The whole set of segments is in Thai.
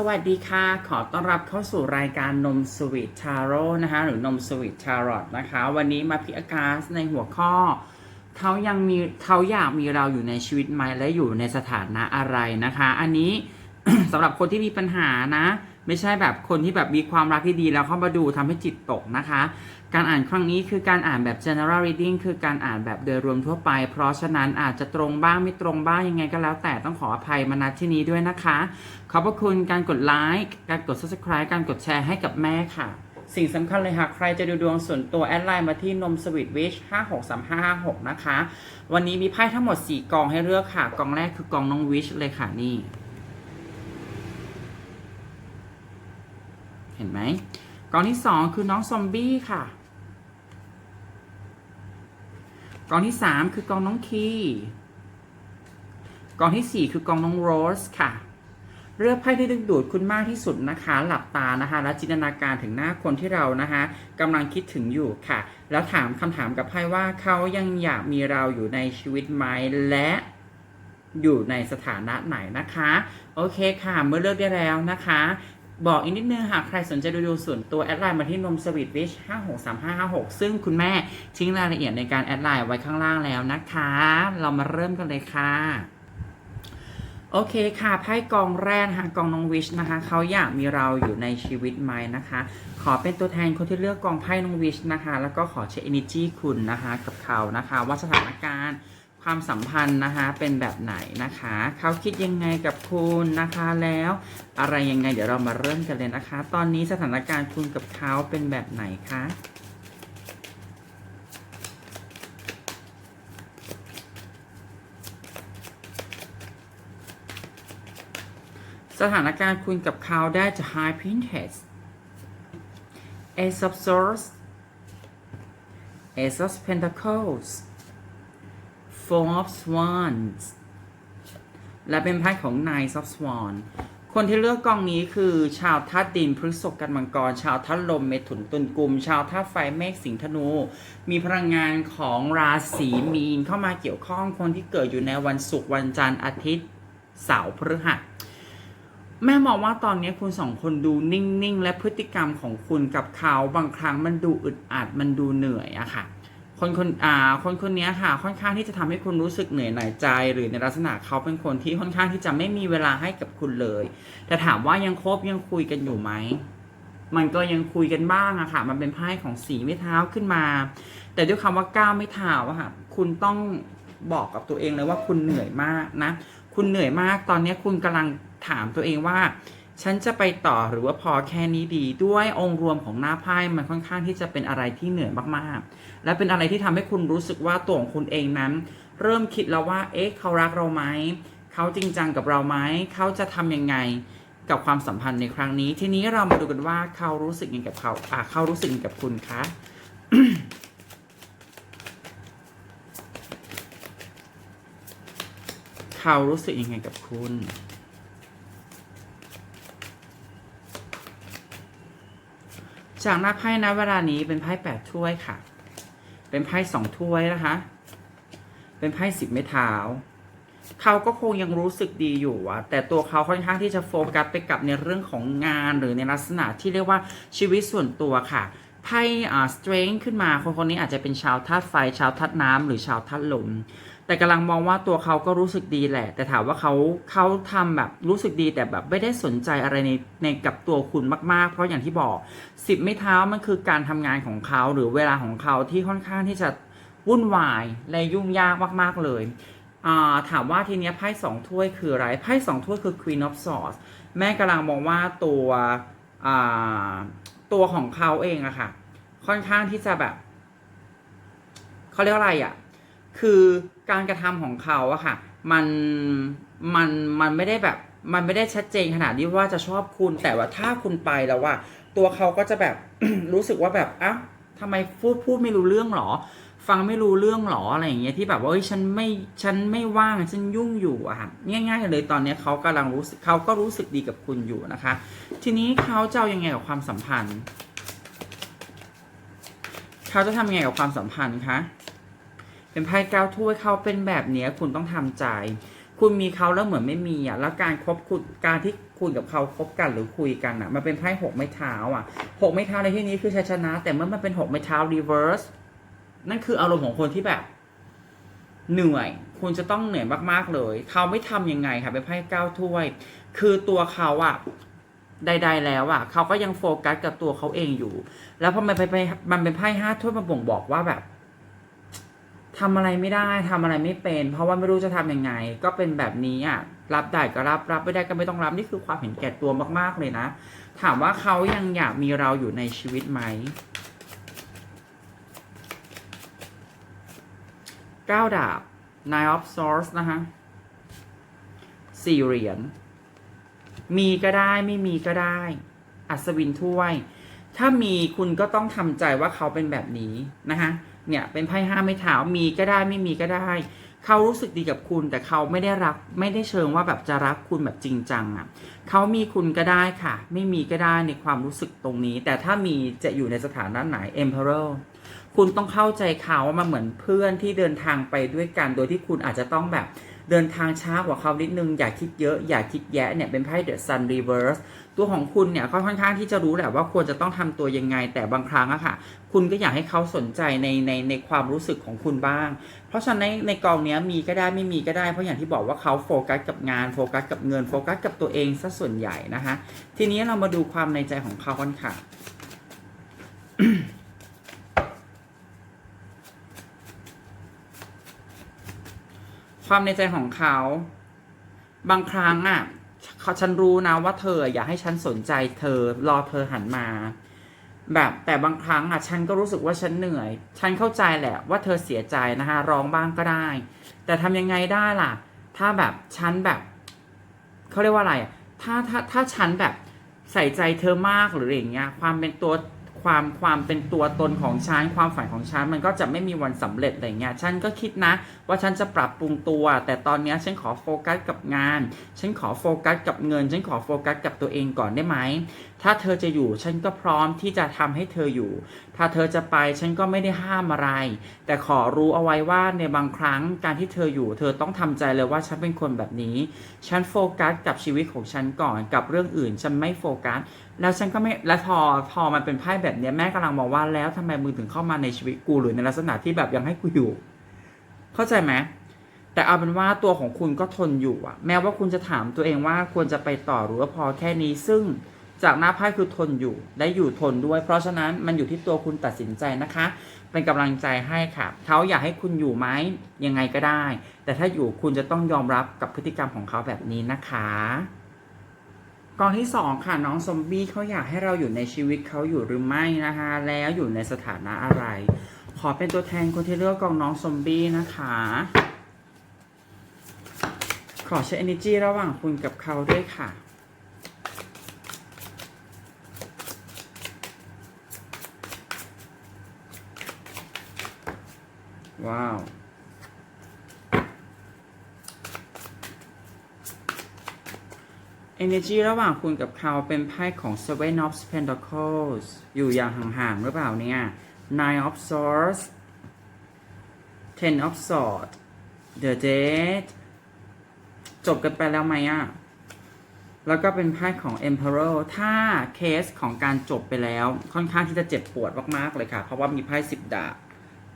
สวัสดีค่ะ ขอต้อนรับเข้าสู่รายการนมสวีทชาโร่นะคะ หรือนมสวีทชารอตนะคะ วันนี้มาพิอากาศในหัวข้อ เขายังมีเขาอยากมีเราอยู่ในชีวิตไหมและอยู่ในสถานะอะไรนะคะ อันนี้สำหรับคนที่มีปัญหานะ ไม่ใช่แบบคนที่แบบมีความรักที่ดีแล้วเข้ามาดูทำให้จิตตกนะคะ การอ่านครั้งนี้คือการอ่านแบบ general reading คือการอ่านแบบโดยรวมทั่วไป เพราะฉะนั้นอาจจะตรงบ้างไม่ตรงบ้างยังไงก็แล้วแต่ต้องขออภัยมาณที่นี้ด้วยนะคะ ขอบพระคุณการกดไลค์การกด subscribe การกดแชร์ให้กับแม่ค่ะ สิ่งสำคัญเลยหากใครจะดูดวงส่วนตัวแอดไลน์มาที่นมสวิตวิช563556 นะคะ วันนี้มีไพ่ทั้งหมด 4กองให้เลือกค่ะ กองแรกคือกองน้องวิชเลยค่ะนี่ เห็นไหมกองที่สองคือน้องซอมบี้ค่ะ กองที่สามคือกองน้องคีกองที่สี่คือกองน้องโรสค่ะ เลือกไพ่ที่ดึงดูดคุณมากที่สุดนะคะ หลับตานะคะ และจินตนาการถึงหน้าคนที่เรานะคะกำลังคิดถึงอยู่ค่ะ แล้วถามคำถามกับไพ่ว่าเขายังอยากมีเราอยู่ในชีวิตไหมและอยู่ในสถานะไหนนะคะ โอเคค่ะ เมื่อเลือกได้แล้วนะคะ บอกอีกนิดนึงหากใครสนใจดูดูส่วนตัวแอดไลน์มาที่นมสวีทวิช563556 ซึ่งคุณแม่ทิ้งรายละเอียดในการแอดไลน์ไว้ข้างล่างแล้วนะคะ เรามาเริ่มกันเลยค่ะ โอเคค่ะไพ่กองแรกนะคะกองน้องวิชนะคะ เขาอยากมีเราอยู่ในชีวิตไหมนะคะ ขอเป็นตัวแทนคนที่เลือกกองไพ่น้องวิชนะคะ แล้วก็ขอเช็ค energy คุณนะคะ กับเขานะคะ ว่าสถานการณ์ ความสัมพันธ์นะคะเป็นแบบไหนนะคะ เขาคิดยังไงกับคุณนะคะแล้วอะไรยังไงเดี๋ยวเรามาเริ่มกันเลยนะคะ ตอนนี้สถานการณ์คุณกับเขาเป็นแบบไหนคะสถานการณ์คุณกับเขาได้จะ High Princess Ace of Swords Ace of Pentacles Four of Wands และเป็นไพ่ของ Nine of Swan คนที่เลือกกองนี้คือชาวธาตุดินพฤษภกันมังกร ชาวธาตุลมเมถุนตุลกุมชาวธาตุไฟเมฆสิงห์ธนู มีพลังงานของราศีมีนเข้ามาเกี่ยวข้องคนที่เกิดอยู่ในวันศุกร์วันจันทร์อาทิตย์เสาร์พฤหัสแม่มองว่าตอนนี้คุณสองคนดูนิ่งๆ และพฤติกรรมของคุณกับเขาบางครั้งมันดูอึดอัดมันดูเหนื่อยอะค่ะ คนคนอ่าคนคนนี้ค่ะค่อนข้างที่จะทำให้คุณรู้สึกเหนื่อยหน่ายใจ หรือในลักษณะเขาเป็นคนที่ค่อนข้างที่จะไม่มีเวลาให้กับคุณเลย แต่ถามว่ายังคบยังคุยกันอยู่ไหมมันก็ยังคุยกันบ้างอะค่ะ มันเป็นไพ่ของสีไม้เท้าขึ้นมา แต่ด้วยคำว่าก้าวไม่เท้าอะค่ะ คุณต้องบอกกับตัวเองเลยว่าคุณเหนื่อยมากนะ คุณเหนื่อยมาก ตอนนี้คุณกำลังถามตัวเองว่า ฉันจะไปต่อหรือว่าพอแค่นี้ดี ด้วยองค์รวมของหน้าไพ่มันค่อนข้างที่จะเป็นอะไรที่เหนื่อยมากๆ และเป็นอะไรที่ทำให้คุณรู้สึกว่าตัวของคุณเองนั้น เริ่มคิดแล้วว่า เอ๊ะเขารักเราไหมเขาจริงจังกับเราไหมเขาจะทำยังไงกับความสัมพันธ์ในครั้งนี้ ทีนี้เรามาดูกันว่าเขารู้สึกยังไงกับเขาอะเขารู้สึกยังไงกับคุณคะเขารู้สึกยังไงกับคุณ จากหน้าไพ่นะเวลานี้เป็นไพ่แปดถ้วยค่ะ เป็นไพ่สองถ้วยนะคะ เป็นไพ่สิบไม้เท้าเขาก็คงยังรู้สึกดีอยู่อะแต่ตัวเขาค่อนข้างที่จะโฟกัสไปกับในเรื่องของงานหรือในลักษณะที่เรียกว่าชีวิตส่วนตัวค่ะไพ่อ่า strength ขึ้นมาคนคนนี้อาจจะเป็นชาวธาตุไฟ ชาวธาตุน้ำหรือชาวธาตุลม แต่กำลังมองว่าตัวเขาก็รู้สึกดีแหละ แต่ถามว่าเขาเขาทำแบบรู้สึกดีแต่แบบไม่ได้สนใจอะไรในในกับตัวคุณมากๆ เพราะอย่างที่บอกสิบไม่เท้ามันคือการทำงานของเขาหรือเวลาของเขาที่ค่อนข้างที่จะวุ่นวายและยุ่งยากมากๆเลยาถามว่าทีนี้ไพ่สองถ้วยคืออะไรไพ่สองถ้วยคือ Queen of Swords แม่กำลังมองว่าตัวตัวของเขาเองอะค่ะ ค่อนข้างที่จะแบบเขาเรียกอะไรอะ คือการกระทำของเขาอะค่ะ มันมันมันไม่ได้แบบ มันไม่ได้ชัดเจนขนาดที่ว่าจะชอบคุณ แต่ว่าถ้าคุณไปแล้วว่า ตัวเขาก็จะแบบ รู้สึกว่าแบบอ้าวทำไมพูดพูดไม่รู้เรื่องหรอ ฟังไม่รู้เรื่องหรออะไรอย่างเงี้ยที่แบบว่าเอ้ยฉันไม่ฉันไม่ว่างฉันยุ่งอยู่อะค่ะง่าย ๆ เลยตอนนี้เขากำลังรู้สึกเขาก็รู้สึกดีกับคุณอยู่นะคะ ทีนี้เขาจะยังไงกับความสัมพันธ์เขาจะทำยังไงกับความสัมพันธ์คะ เป็นไพ่เก้าถ้วยเขาเป็นแบบเนี้ยคุณต้องทำใจ คุณมีเขาแล้วเหมือนไม่มีอะแล้วการคบคุณการที่คุณกับเขาคบกันหรือคุยกันอะมันเป็นไพ่หกไม้เท้าอะหกไม้เท้าในที่นี้คือชัยชนะ แต่เมื่อมันเป็นหกไม้เท้ารีเวิร์สนั่นคืออารมณ์ของคนที่แบบ เหนื่อย คุณจะต้องเหนื่อยมากๆเลย เขาไม่ทำยังไงค่ะเป็นไพ่เก้าถ้วย คือตัวเขาอะใดๆแล้วอะเขาก็ยังโฟกัสกับตัวเขาเองอยู่ แล้วพอมันไปไปมันเป็นไพ่ห้าถ้วยมาบ่งบอกว่าแบบ ทำอะไรไม่ได้ทำอะไรไม่เป็น เพราะว่าไม่รู้จะทำยังไง ก็เป็นแบบนี้อะรับได้ก็รับรับไม่ได้ก็ไม่ต้องรับนี่คือความเห็นแก่ตัวมาก ๆเลยนะ ถามว่าเขายังอยากมีเราอยู่ในชีวิตไหมเก้าดาบ nine of swords นะคะสี่เหรียญ มีก็ได้ไม่มีก็ได้ อัศวินถ้วย ถ้ามีคุณก็ต้องทำใจว่าเขาเป็นแบบนี้ นะคะ เนี่ยเป็นไพ่ห้าไม่เท้ามีก็ได้ไม่มีก็ได้ เขารู้สึกดีกับคุณ แต่เขาไม่ได้รักไม่ได้เชิงว่าแบบจะรักคุณแบบจริงจังอะ่ะเขามีคุณก็ได้ค่ะ ไม่มีก็ได้ในความรู้สึกตรงนี้ แต่ถ้ามีจะอยู่ในสถานะไหน Emperor คุณต้องเข้าใจเขาว่ามันเหมือนเพื่อนที่เดินทางไปด้วยกัน โดยที่คุณอาจจะต้องแบบ เดินทางช้ากว่าเขานิดนึง อย่าคิดเยอะอย่าคิดแยะเนี่ยเป็นไพ่ The Sun Reverse ตัวของคุณเนี่ยก็ค่อนข้างที่จะรู้แหละว่าควรจะต้องทำตัวยังไง แต่บางครั้งอะค่ะ คุณก็อยากให้เขาสนใจในในในความรู้สึกของคุณบ้าง เพราะฉะนั้นในในกองเนี้ยมีก็ได้ไม่มีก็ได้เพราะอย่างที่บอกว่าเขาโฟกัสกับงานโฟกัสกับเงินโฟกัสกับตัวเองซะส่วนใหญ่นะคะ ทีนี้เรามาดูความในใจของเขากันค่ะ ความในใจของเขา บางครั้งอะเขาฉันรู้นะว่าเธออยากให้ฉันสนใจเธอรอเธอหันมา แบบแต่บางครั้งอะฉันก็รู้สึกว่าฉันเหนื่อย ฉันเข้าใจแหละว่าเธอเสียใจนะคะร้องบ้างก็ได้ แต่ทำยังไงได้ล่ะ ถ้าแบบฉันแบบเขาเรียกว่าอะไรถ้าถ้าถ้าฉันแบบใส่ใจเธอมากหรืออย่างเงี้ย ความเป็นตัว ความความเป็นตัวตนของฉันความฝันของฉันมันก็จะไม่มีวันสำเร็จอะไรเงี้ยฉันก็คิดนะ ว่าฉันจะปรับปรุงตัว แต่ตอนนี้ฉันขอโฟกัสกับงาน ฉันขอโฟกัสกับเงิน ฉันขอโฟกัสกับตัวเองก่อนได้ไหมถ้าเธอจะอยู่ฉันก็พร้อมที่จะทำให้เธออยู่ ถ้าเธอจะไปฉันก็ไม่ได้ห้ามอะไร แต่ขอรู้เอาไว้ว่าในบางครั้งการที่เธออยู่ เธอต้องทำใจเลยว่าฉันเป็นคนแบบนี้ ฉันโฟกัสกับชีวิตของฉันก่อนกับเรื่องอื่น ฉันไม่โฟกัส แล้วฉันก็ไม่แล้วพอพอมันเป็นไพ่แบบเนี้ยแม่กำลังมองว่าแล้วทำไมมึงถึงเข้ามาในชีวิตกูหรือในลักษณะที่แบบยังให้กูอยู่ เข้าใจไหมแต่เอาเป็นว่าตัวของคุณก็ทนอยู่อะแม้ว่าคุณจะถามตัวเองว่าควรจะไปต่อหรือว่าพอแค่นี้ซึ่งจากหน้าไพ่คือทนอยู่ได้อยู่ทนด้วย เพราะฉะนั้นมันอยู่ที่ตัวคุณตัดสินใจนะคะ เป็นกำลังใจให้ค่ะเขาอยากให้คุณอยู่ไหมยังไงก็ได้ แต่ถ้าอยู่คุณจะต้องยอมรับกับพฤติกรรมของเขาแบบนี้นะคะ กองที่สองค่ะน้องซอมบี้เขาอยากให้เราอยู่ในชีวิตเขาอยู่หรือไม่นะคะแล้วอยู่ในสถานะอะไร ขอเป็นตัวแทนคนที่เลือกกองน้องซอมบี้นะคะ ขอใช้ energy ระหว่างคุณกับเขาด้วยค่ะว้าว energy ระหว่างคุณกับเขาเป็นไพ่ของ seven of pentacles อยู่อย่างห่างๆหรือเปล่าเนี่ย nine of swords ten of swords the dead จบกันไปแล้วไหมอะแล้วก็เป็นไพ่ของ emperor ถ้าเคสของการจบไปแล้วค่อนข้างที่จะเจ็บปวดมากๆเลยค่ะ เพราะว่ามีไพ่สิบดาบ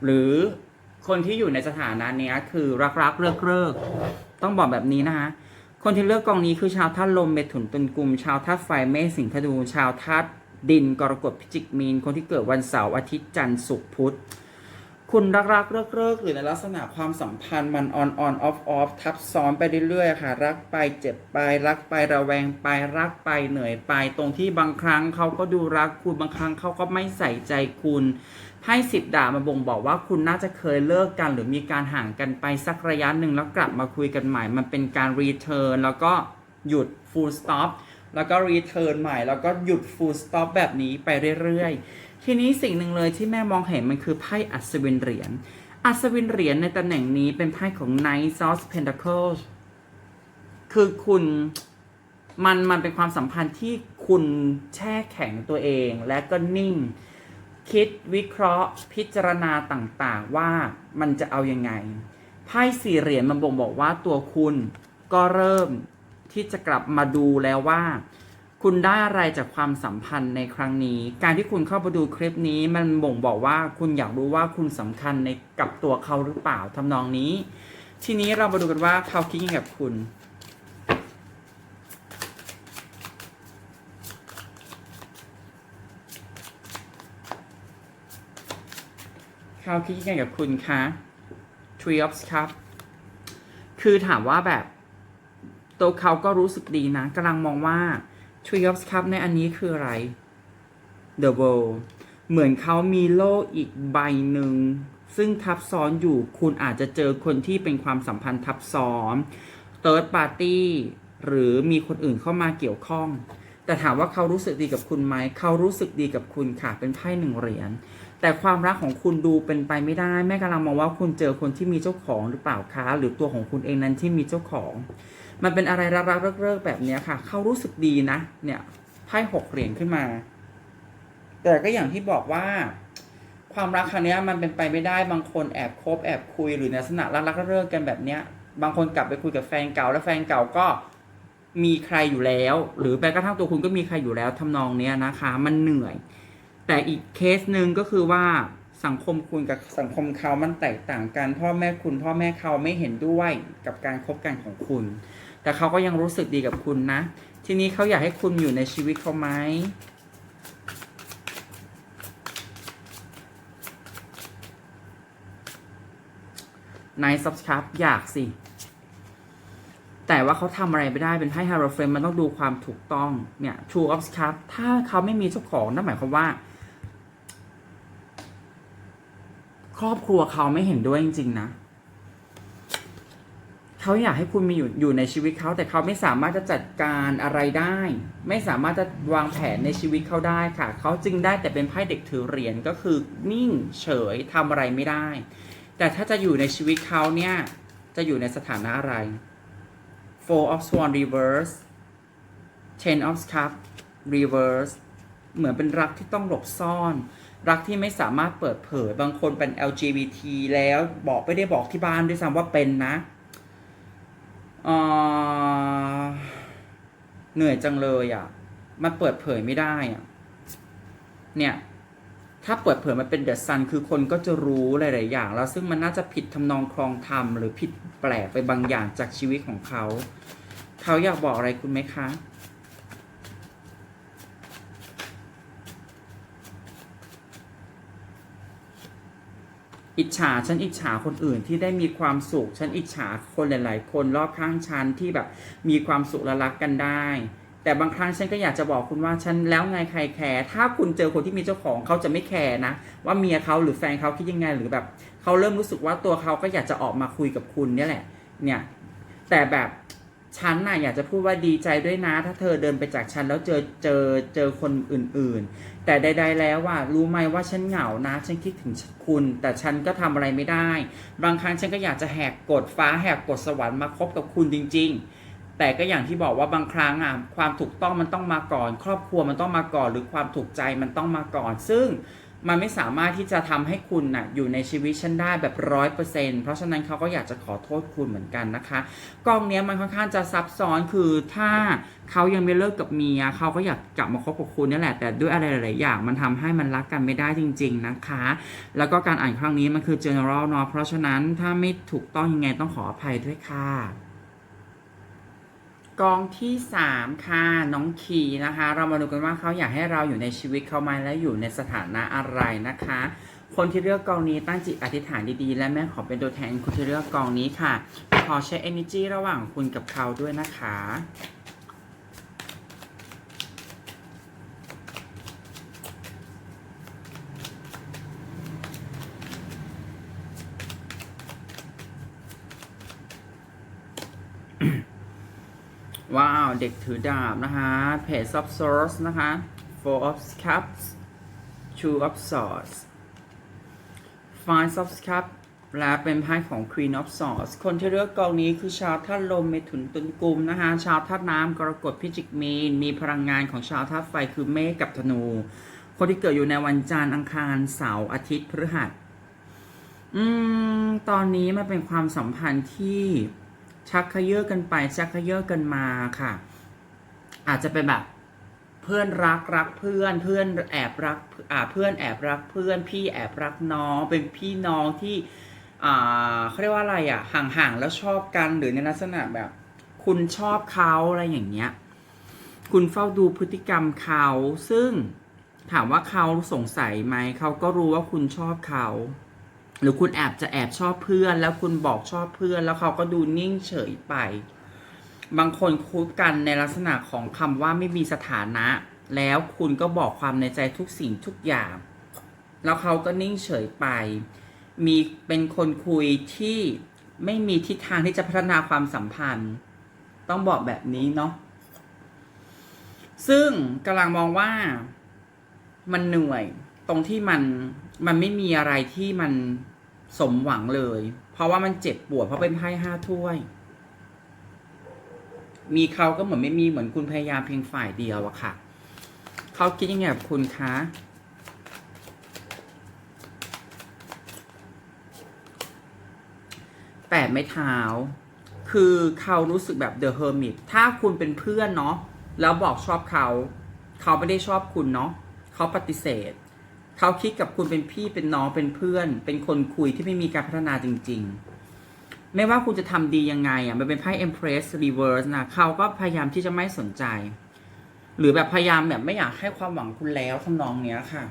หรือคนที่อยู่ในสถานะเนี้ยคือรักๆเลิกเลิกๆ ต้องบอกแบบนี้นะคะ คนที่เลือกกองนี้คือชาวธาตุลมเมถุนตุลกุม ชาวธาตุไฟเมษสิงห์ธนูชาวธาตุดินกรกฎพิจิกมีน คนที่เกิดวันเสาร์อาทิตย์จันทร์ศุกร์พุธคุณรักรักเลิกเลิกหรือในลักษณะความสัมพันธ์มันออนออนออฟออฟทับซ้อนไปเรื่อยๆค่ะ รักไปเจ็บไป รักไประแวงไปรักไปเหนื่อยไป ตรงที่บางครั้งเขาก็ดูรักคุณบางครั้งเขาก็ไม่ใส่ใจคุณ ไพ่สิบดาบมาบ่งบอกว่าคุณน่าจะเคยเลิกกัน หรือมีการห่างกันไปสักระยะหนึ่งแล้วกลับมาคุยกันใหม่ มันเป็นการรีเทิร์นแล้วก็หยุด full stop แล้วก็รีเทิร์นใหม่ แล้วก็หยุด full stop แบบนี้ไปเรื่อยๆ ทีนี้สิ่งหนึ่งเลยที่แม่มองเห็นมันคือไพ่อัศวินเหรียญ อัศวินเหรียญในตำแหน่งนี้เป็นไพ่ของ Knight of Pentacles คือคุณมันมันเป็นความสัมพันธ์ที่คุณแช่แข็งตัวเองและก็นิ่ง คิดวิเคราะห์ พิจารณาต่างๆ ว่ามันจะเอายังไงไพ่สี่เหรียญมันบ่งบอกว่าตัวคุณก็เริ่มที่จะกลับมาดูแล้วว่า คุณได้อะไรจากความสัมพันธ์ในครั้งนี้ การที่คุณเข้ามาดูคลิปนี้มันบ่งบอกว่าคุณอยากรู้ว่าคุณสำคัญในกับตัวเขาหรือเปล่าทำนองนี้ ทีนี้เรามาดูกันว่าเขาคิดยังไงกับคุณ เขาคิดยังไงกับคุณคะ Three of Cups คือถามว่าแบบตัวเขาก็รู้สึกดีนะกำลังมองว่า Three of Cups ในอันนี้คืออะไร The World เหมือนเขามีโลกอีกใบหนึ่ง ซึ่งทับซ้อนอยู่คุณอาจจะเจอคนที่เป็นความสัมพันธ์ทับซ้อน Third Party หรือมีคนอื่นเข้ามาเกี่ยวข้อง แต่ถามว่าเขารู้สึกดีกับคุณไหม เขารู้สึกดีกับคุณค่ะ เป็นไพ่หนึ่งเหรียญ แต่ความรักของคุณดูเป็นไปไม่ได้ แม่กำลังมองว่าคุณเจอคนที่มีเจ้าของหรือเปล่าคะหรือตัวของคุณเองนั้นที่มีเจ้าของ มันเป็นอะไรรักๆเลิกๆแบบนี้ค่ะ เขารู้สึกดีนะ เนี่ยไพ่หกเหรียญขึ้นมา แต่ก็อย่างที่บอกว่า ความรักครั้งนี้มันเป็นไปไม่ได้บางคนแอบคบแอบคุยหรือในลักษณะรักๆเลิกๆกันแบบเนี้ย บางคนกลับไปคุยกับแฟนเก่าแล้วแฟนเก่าก็มีใครอยู่แล้ว หรือแม้กระทั่งตัวคุณก็มีใครอยู่แล้วทำนองเนี้ยนะคะ มันเหนื่อย แต่อีกเคสหนึ่งก็คือว่าสังคมคุณกับสังคมเขามันแตกต่างกัน พ่อแม่คุณ พ่อแม่เขาไม่เห็นด้วยกับการคบกันของคุณ แต่เขาก็ยังรู้สึกดีกับคุณนะ ทีนี้เขาอยากให้คุณอยู่ในชีวิตเขาไหมนายซับครับอยากสิ แต่ว่าเขาทำอะไรไม่ได้เป็นไพ่ฮาร์โรเฟนมันต้องดูความถูกต้องเนี่ย True of Cup ถ้าเขาไม่มีเจ้าของนั่นหมายความว่า ครอบครัวเขาไม่เห็นด้วยจริง ๆ นะ เขาอยากให้คุณมีอยู่อยู่ในชีวิตเขาแต่เขาไม่สามารถจะจัดการอะไรได้ ไม่สามารถจะวางแผนในชีวิตเขาได้ค่ะ เขาจึงได้แต่เป็นไพ่เด็กถือเหรียญก็คือนิ่งเฉยทำอะไรไม่ได้ แต่ถ้าจะอยู่ในชีวิตเขาเนี่ยจะอยู่ในสถานะอะไร Four of Swan Reverse Ten of Cup Reverse เหมือนเป็นรักที่ต้องหลบซ่อน รักที่ไม่สามารถเปิดเผยบางคนเป็น LGBT แล้วบอกไม่ได้บอกที่บ้านด้วยซ้ำว่าเป็นนะเหนื่อยจังเลยอะ่ะ มันเปิดเผยไม่ได้อะ่ะ เนี่ย ถ้าเปิดเผยมันเป็นเดอะซันคือคนก็จะรู้หลาย ๆ อย่าง แล้วซึ่งมันน่าจะผิดทำนองครองธรรมหรือผิดแปลกไปบางอย่างจากชีวิตของเขา เขาอยากบอกอะไรคุณไหมคะ อิจฉาฉันอิจฉาคนอื่นที่ได้มีความสุขฉันอิจฉาคนหลาย ๆ คนรอบข้างฉันที่แบบมีความสุขและรักกันได้ แต่บางครั้งฉันก็อยากจะบอกคุณว่าฉันแล้วไงใครแคร์ถ้าคุณเจอคนที่มีเจ้าของเขาจะไม่แคร์นะ ว่าเมียเขาหรือแฟนเขาคิดยังไงหรือแบบเขาเริ่มรู้สึกว่าตัวเขาก็อยากจะออกมาคุยกับคุณเนี่ยแหละ เนี่ยแต่แบบ ฉันน่ะอยากจะพูดว่าดีใจด้วยนะ ถ้าเธอเดินไปจากฉันแล้วเจอเจอเจอคนอื่นๆ แต่ใด ๆ แล้วว่ารู้ไหมว่าฉันเหงานะ ฉันคิดถึงคุณ แต่ฉันก็ทำอะไรไม่ได้ บางครั้งฉันก็อยากจะแหกกฎฟ้าแหกกฎสวรรค์มาคบกับคุณจริง ๆแต่ก็อย่างที่บอกว่าบางครั้งอะความถูกต้องมันต้องมาก่อน ครอบครัวมันต้องมาก่อน หรือความถูกใจมันต้องมาก่อน ซึ่ง มันไม่สามารถที่จะทำให้คุณน่ะอยู่ในชีวิตฉันได้แบบร้อยเปอร์เซ็นเพราะฉะนั้นเขาก็อยากจะขอโทษคุณเหมือนกันนะคะ กองเนี้ยมันค่อนข้างจะซับซ้อนคือถ้าเขายังไม่เลิกกับเมียเขาก็อยากกลับมาคบกับคุณนี่แหละแต่ด้วยอะไรหลาย ๆ อย่างมันทำให้มันรักกันไม่ได้จริง ๆ นะคะ แล้วก็การอ่านครั้งนี้มันคือ general เนาะเพราะฉะนั้นถ้าไม่ถูกต้องยังไงต้องขออภัยด้วยค่ะ กองที่สามค่ะน้องคีนะคะ เรามาดูกันว่าเขาอยากให้เราอยู่ในชีวิตเขาไหมและอยู่ในสถานะอะไรนะคะ คนที่เลือกกองนี้ตั้งจิตอธิษฐานดีๆ และแม่ขอเป็นตัวแทนคุณที่เลือกกองนี้ค่ะ ขอใช้ energy ระหว่างคุณกับเขาด้วยนะคะ ว้าว เด็กถือดาบนะคะ Page of Swords นะคะ Four of Cups Two of Swords Five of Cups และเป็นไพ่ของ Queen of Swords คนที่เลือกกองนี้คือชาวธาตุลมเมถุนตุลกุมนะคะ ชาวธาตุน้ำกรกฎพิจิกมีน มีพลังงานของชาวธาตุไฟคือเมษกับธนู คนที่เกิดอยู่ในวันจันทร์อังคารเสาร์อาทิตย์พฤหัส อืม ตอนนี้มันเป็นความสัมพันธ์ที่ ชักเขยื้อกันไป ชักเขยื้อกันมาค่ะ อาจจะเป็นแบบเพื่อนรักรักเพื่อนเพื่อนแอบรักอ่าเพื่อนแอบรักเพื่อน พี่แอบรักน้องเป็นพี่น้องที่อ่าเขาเรียกว่าอะไรอะห่างๆแล้วชอบกันหรือในลักษณะแบบ คุณชอบเขาอะไรอย่างเงี้ย คุณเฝ้าดูพฤติกรรมเขาซึ่งถามว่าเขาสงสัยไหมเขาก็รู้ว่าคุณชอบเขา หรือคุณแอบจะแอบชอบเพื่อน แล้วคุณบอกชอบเพื่อน แล้วเขาก็ดูนิ่งเฉยไป บางคนคุยกันในลักษณะของคำว่าไม่มีสถานะ แล้วคุณก็บอกความในใจทุกสิ่งทุกอย่าง แล้วเขาก็นิ่งเฉยไป มีเป็นคนคุยที่ไม่มีทิศทางที่จะพัฒนาความสัมพันธ์ ต้องบอกแบบนี้เนาะซึ่งกำลังมองว่ามันเหนื่อยตรงที่มันมันไม่มีอะไรที่มัน สมหวังเลย เพราะว่ามันเจ็บปวดเพราะเป็นไพ่ห้าถ้วย มีเขาก็เหมือนไม่มีเหมือนคุณพยายามเพียงฝ่ายเดียวอะค่ะ เขาคิดยังไงกับคุณคะแปดไม้เท้า คือเขารู้สึกแบบเดอะเฮอร์มิตถ้าคุณเป็นเพื่อนเนาะ แล้วบอกชอบเขา เขาไม่ได้ชอบคุณเนาะ เขาปฏิเสธ เขาคิดกับคุณเป็นพี่เป็นน้องเป็นเพื่อน เป็นคนคุยที่ไม่มีการพัฒนาจริง ๆ ไม่ว่าคุณจะทำดียังไงอะมันเป็นไพ่ Empress Reverse นะเขาก็พยายามที่จะไม่สนใจ หรือแบบพยายามแบบไม่อยากให้ความหวังคุณแล้วทำนองเนี้ยค่ะ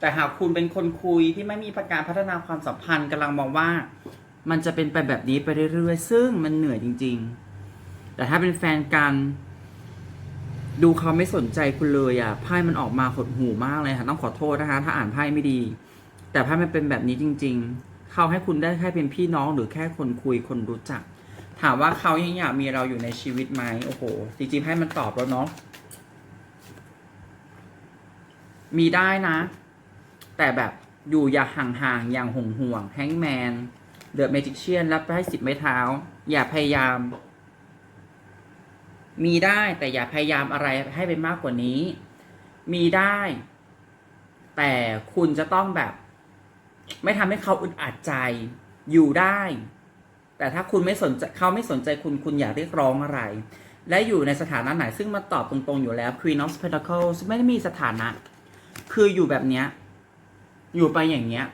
แต่หากคุณเป็นคนคุยที่ไม่มีการพัฒนาความสัมพันธ์กำลังมองว่า มันจะเป็นไปแบบนี้ไปเรื่อยๆ ซึ่งมันเหนื่อยจริง ๆ แต่ถ้าเป็นแฟนกัน ดูเขาไม่สนใจคุณเลยอะไพ่มันออกมาหดหูมากเลยค่ะต้องขอโทษนะคะ ถ้าอ่านไพ่ไม่ดี แต่ไพ่มันเป็นแบบนี้จริง ๆ เขาให้คุณได้แค่เป็นพี่น้องหรือแค่คนคุยคนรู้จัก ถามว่าเขายังอยากมีเราอยู่ในชีวิตไหมโอ้โหจริงๆให้มันตอบแล้วเนาะมีได้นะ แต่แบบอยู่อย่าห่างๆอย่างห่วงห่วงแฮงแมนเดอะเมจิเชียนรับไปให้สิบไม้เท้า อย่าพยายาม มีได้แต่อย่าพยายามอะไรให้เป็นมากกว่านี้ มีได้ แต่คุณจะต้องแบบ ไม่ทำให้เขาอึดอัดใจ อยู่ได้ แต่ถ้าคุณไม่สนใจเขาไม่สนใจคุณคุณอย่าเรียกร้องอะไร และอยู่ในสถานะไหนซึ่งมาตอบตรงๆอยู่แล้ว Queen of Pentacles ไม่ได้มีสถานะ คืออยู่แบบเนี้ย อยู่ไปอย่างเงี้ย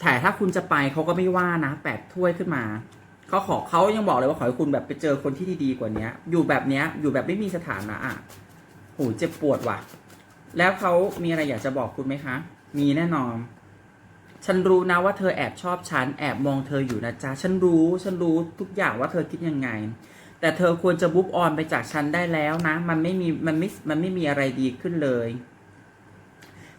แต่ถ้าคุณจะไปเขาก็ไม่ว่านะแปดถ้วยขึ้นมา เขาขอเขายังบอกเลยว่าขอให้คุณแบบไปเจอคนที่ดีๆกว่าเนี้ยอยู่แบบเนี้ย อยู่แบบไม่มีสถานะอะโหเจ็บปวดว่ะ แล้วเขามีอะไรอยากจะบอกคุณไหมคะ มีแน่นอน ฉันรู้นะว่าเธอแอบชอบฉันแอบมองเธออยู่นะจ๊ะ ฉันรู้ ฉันรู้ทุกอย่างว่าเธอคิดยังไง แต่เธอควรจะบุ๊บออนไปจากฉันได้แล้วนะ มันไม่มี มันไม่ มันไม่มีอะไรดีขึ้นเลย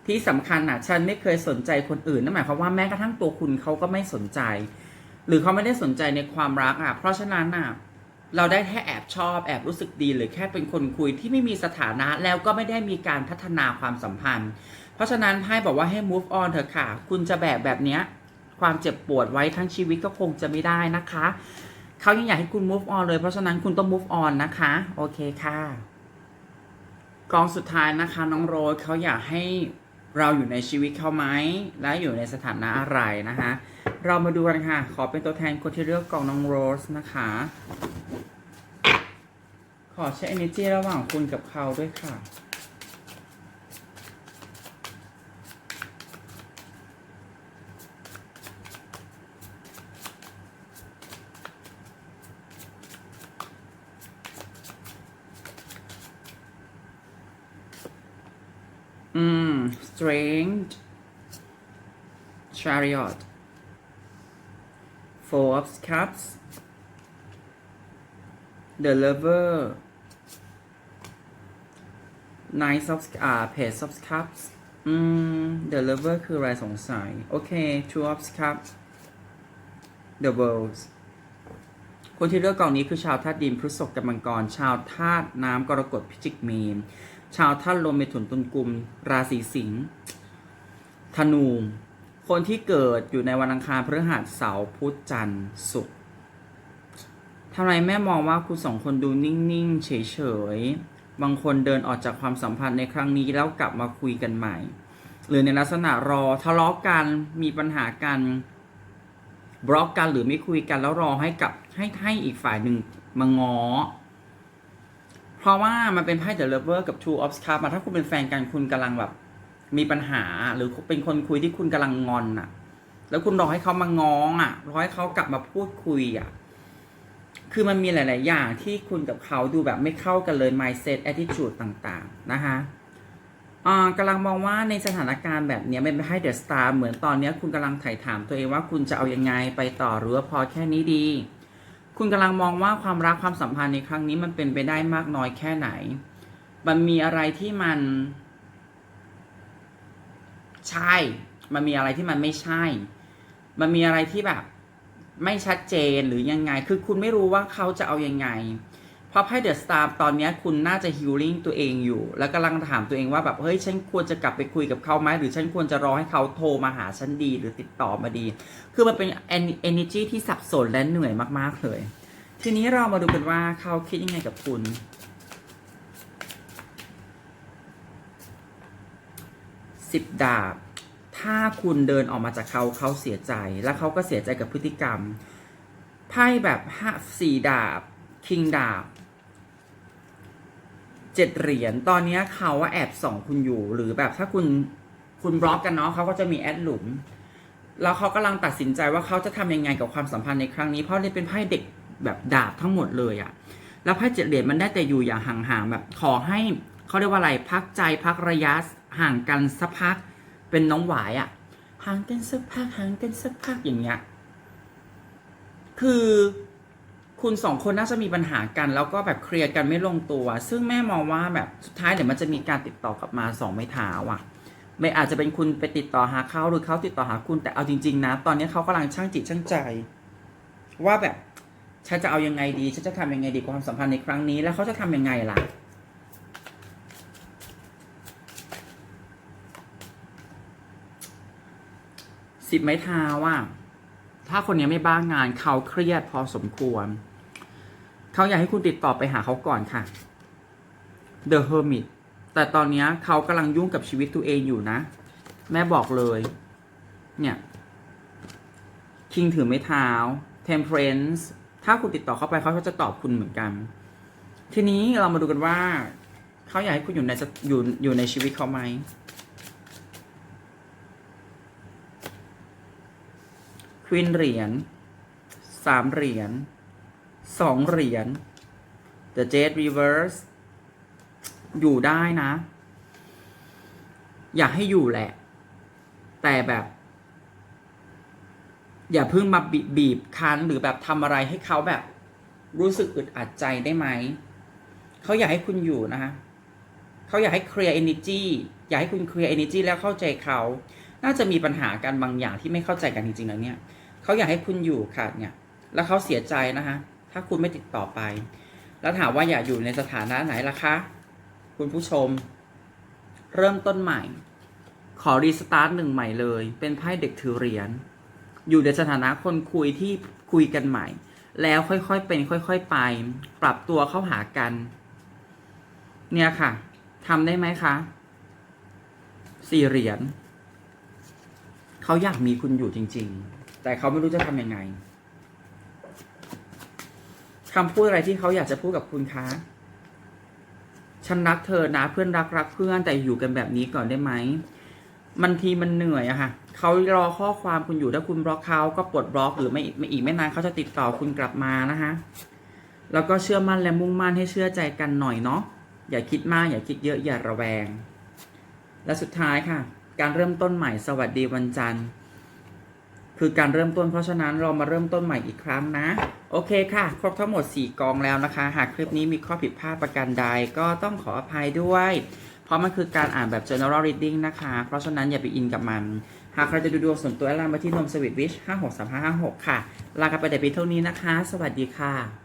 ที่สำคัญอะ ฉันไม่เคยสนใจคนอื่นนั่นหมายความว่าแม้กระทั่งตัวคุณเขาก็ไม่สนใจ หรือเขาไม่ได้สนใจในความรักอะเพราะฉะนั้นอะเราได้แค่แอบชอบแอบรู้สึกดีหรือแค่เป็นคนคุยที่ไม่มีสถานะแล้วก็ไม่ได้มีการพัฒนาความสัมพันธ์ เพราะฉะนั้นไพ่บอกว่าให้ move on เถอะค่ะ คุณจะแบบแบบเนี้ยความเจ็บปวดไว้ทั้งชีวิตก็คงจะไม่ได้นะคะ เขายังอยากให้คุณ move on เลยเพราะฉะนั้นคุณต้อง move on นะคะ โอเคค่ะ กองสุดท้ายนะคะ น้องโรสเขาอยากให้ เราอยู่ในชีวิตเขาไหมและอยู่ในสถานะอะไรนะคะเรามาดูกันค่ะ ขอเป็นตัวแทนคนที่เลือกกองน้องโรสนะคะ ขอใช้ energy ระหว่างคุณกับเขาด้วยค่ะ อืม strength chariot four of cups the lover nine of อ่า page of cups อืม the lover คืออะไรสงสัย โอเค two of cups the world คนที่เลือกกองนี้คือชาวธาตุดินพฤษภกับมังกร ชาวธาตุน้ำกรกฎพิจิกมีน ชาวธาตุลมเมถุนตุลกุม ราศีสิงห์ธนู คนที่เกิดอยู่ในวันอังคารพฤหัสเสาร์พุธจันทร์ศุกร์ทำไมแม่มองว่าคุณสองคนดูนิ่งๆ เฉยๆ บางคนเดินออกจากความสัมพันธ์ในครั้งนี้แล้วกลับมาคุยกันใหม่ หรือในลักษณะรอทะเลาะกันมีปัญหากันบล็อกกันหรือไม่คุยกันแล้วรอให้กับให้ให้อีกฝ่ายหนึ่งมาง้อ เพราะว่ามันเป็นไพ่ The Lover กับ Two of Cups มาถ้าคุณเป็นแฟนกันคุณกำลังแบบ มีปัญหาหรือเป็นคนคุยที่คุณกำลังงอนอะแล้วคุณรอให้เขามาง้องอะรอให้เขากลับมาพูดคุยอะคือมันมีหลาย ๆ อย่างที่คุณกับเขาดูแบบไม่เข้ากันเลย mindset attitude ต่าง ๆ นะคะอ่ากำลังมองว่าในสถานการณ์แบบนี้ยไม่ให้เดอะสตาร์เหมือนตอนนี้คุณกำลังถ่ายถามตัวเองว่าคุณจะเอายังไงไปต่อหรือว่าพอแค่นี้ดี คุณกำลังมองว่าความรักความสัมพันธ์ในครั้งนี้มันเป็นไปได้มากน้อยแค่ไหน มันมีอะไรที่มัน ใช่ มันมีอะไรที่มันไม่ใช่ มันมีอะไรที่แบบ ไม่ชัดเจนหรือยังไง คือคุณไม่รู้ว่าเขาจะเอายังไง พราะไพ่เดอะสตาร์ตอนนี้คุณน่าจะฮิลลิ่งตัวเองอยู่ แล้วกำลังถามตัวเองว่าแบบเฮ้ยฉันควรจะกลับไปคุยกับเขาไหมหรือฉันควรจะรอให้เขาโทรมาหาฉันดีหรือติดต่อมาดี คือมันเป็น energy ที่สับสนและเหนื่อยมากๆเลย ทีนี้เรามาดูกันว่าเขาคิดยังไงกับคุณ สิบดาบ ถ้าคุณเดินออกมาจากเขาเขาเสียใจ แล้วเขาก็เสียใจกับพฤติกรรมไพ่แบบห้าสี่ดาบคิงดาบ เจ็ดเหรียญตอนนี้เขาว่าแอบส่องคุณอยู่ หรือแบบถ้าคุณคุณบล็อกกันเนาะเขาก็จะมีแอดหลุม แล้วเขากำลังตัดสินใจว่าเขาจะทำยังไงกับความสัมพันธ์ในครั้งนี้เพราะนี่เป็นไพ่เด็กแบบดาบทั้งหมดเลยอะแล้วไพ่เจ็ดเหรียญมันได้แต่อยู่อย่างห่างๆแบบขอให้เขาเรียกว่าอะไรพักใจพักระยะห่างกันสักพักเป็นน้องหวายอะห่างกันสักพักห่างกันสักพักอย่างเงี้ยคือ คุณสองคนน่าจะมีปัญหากัน แล้วก็แบบเคลียร์กันไม่ลงตัว ซึ่งแม่มองว่าแบบสุดท้ายเดี๋ยวมันจะมีการติดต่อกลับมาสองไม้เท้าอะไม่อาจจะเป็นคุณไปติดต่อหาเขาหรือเขาติดต่อหาคุณแต่เอาจริง ๆ นะ ตอนนี้เขากำลังช่างจิตช่างใจ ว่าแบบฉันจะเอายังไงดีฉันจะทำยังไงดีความสัมพันธ์ในครั้งนี้ แล้วเขาจะทำยังไงล่ะสิบไม้เท้าอะถ้าคนนี้ไม่บ้างงานเขาเครียดพอสมควร เขาอยากให้คุณติดต่อไปหาเขาก่อนค่ะ The Hermit แต่ตอนนี้เขากำลังยุ่งกับชีวิตตัวเองอยู่นะ แม่บอกเลย เนี่ยคิงถือไม้เท้า Temperance ถ้าคุณติดต่อเขาไปเขาก็จะตอบคุณเหมือนกัน ทีนี้เรามาดูกันว่า เขาอยากให้คุณอยู่ในอยู่อยู่ในชีวิตเขาไหมควีนเหรียญสามเหรียญ สองเหรียญ The Jade Reverse อยู่ได้นะ อยากให้อยู่แหละ แต่แบบ อย่าเพิ่งมาบีบบีบคั้นหรือแบบทำอะไรให้เขาแบบ รู้สึกอึดอัดใจได้ไหม เขาอยากให้คุณอยู่นะคะเขาอยากให้เคลียร์ energy อยากให้คุณเคลียร์ energy แล้วเข้าใจเขา น่าจะมีปัญหากันบางอย่างที่ไม่เข้าใจกันจริงๆแล้วเนี่ย เขาอยากให้คุณอยู่ค่ะเนี่ย แล้วเขาเสียใจนะคะ ถ้าคุณไม่ติดต่อไป แล้วถามว่าอยากอยู่ในสถานะไหนล่ะคะ คุณผู้ชม เริ่มต้นใหม่ ขอรีสตาร์ทหนึ่งใหม่เลย เป็นไพ่เด็กถือเหรียญอยู่ในสถานะคนคุยที่คุยกันใหม่ แล้วค่อยๆเป็น ค่อย ๆ ไป ปรับตัวเข้าหากัน เนี่ยค่ะทำได้ไหมคะสี่เหรียญเขาอยากมีคุณอยู่จริง ๆ แต่เขาไม่รู้จะทำยังไง คำพูดอะไรที่เขาอยากจะพูดกับคุณคะฉันรักเธอนะเพื่อนรักรักเพื่อนแต่อยู่กันแบบนี้ก่อนได้ไหมมันทีมันเหนื่อยอะค่ะเขารอข้อความคุณอยู่ถ้าคุณบล็อกเขาก็ปลดบล็อกหรือไม่ไม่อีกไม่นานเขาจะติดต่อคุณกลับมานะคะ แล้วก็เชื่อมั่นและมุ่งมั่นให้เชื่อใจกันหน่อยเนาะอย่าคิดมากอย่าคิดเยอะอย่าระแวง และสุดท้ายค่ะ การเริ่มต้นใหม่สวัสดีวันจันทร์ คือการเริ่มต้นเพราะฉะนั้นเรามาเริ่มต้นใหม่อีกครั้งนะ โอเคค่ะ ครบทั้งหมด 4 กองแล้วนะคะ หากคลิปนี้มีข้อผิดพลาดประการใดก็ต้องขออภัยด้วย เพราะมันคือการอ่านแบบ general reading นะคะ เพราะฉะนั้นอย่าไปอินกับมัน หากใครจะดูดวงส่วนตัวแอดไลน์มาที่นมสวิตวิช563556ค่ะ ลากันไปแต่เพียงเท่านี้นะคะ สวัสดีค่ะ